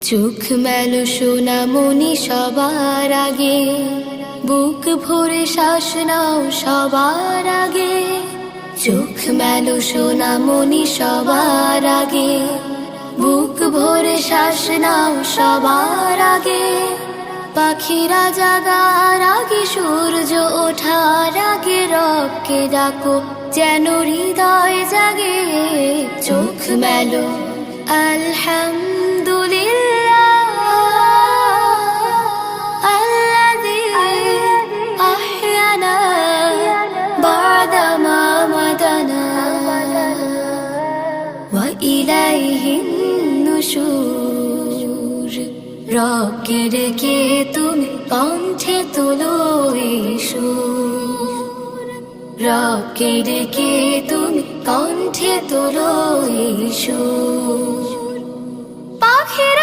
চোখ মেলো সোনামণি সবার আগে। বুক ভরে শ্বাস নাও সবার আগে। চোখ মেলো সোনামণি সবার আগে। বুক ভরে শ্বাস নাও সবার আগে। পাখিরা জাগার আগে, সূর্য ওঠার আগে রবকে ডাকো, যেন হৃদয় জাগে। চোখ মেলো আলহামদুলিল্লাহ وإليه النشور রবকে ডেকে তুমি কণ্ঠে তোলো সুর রবকে ডেকে তুমি কণ্ঠে তোলো সুর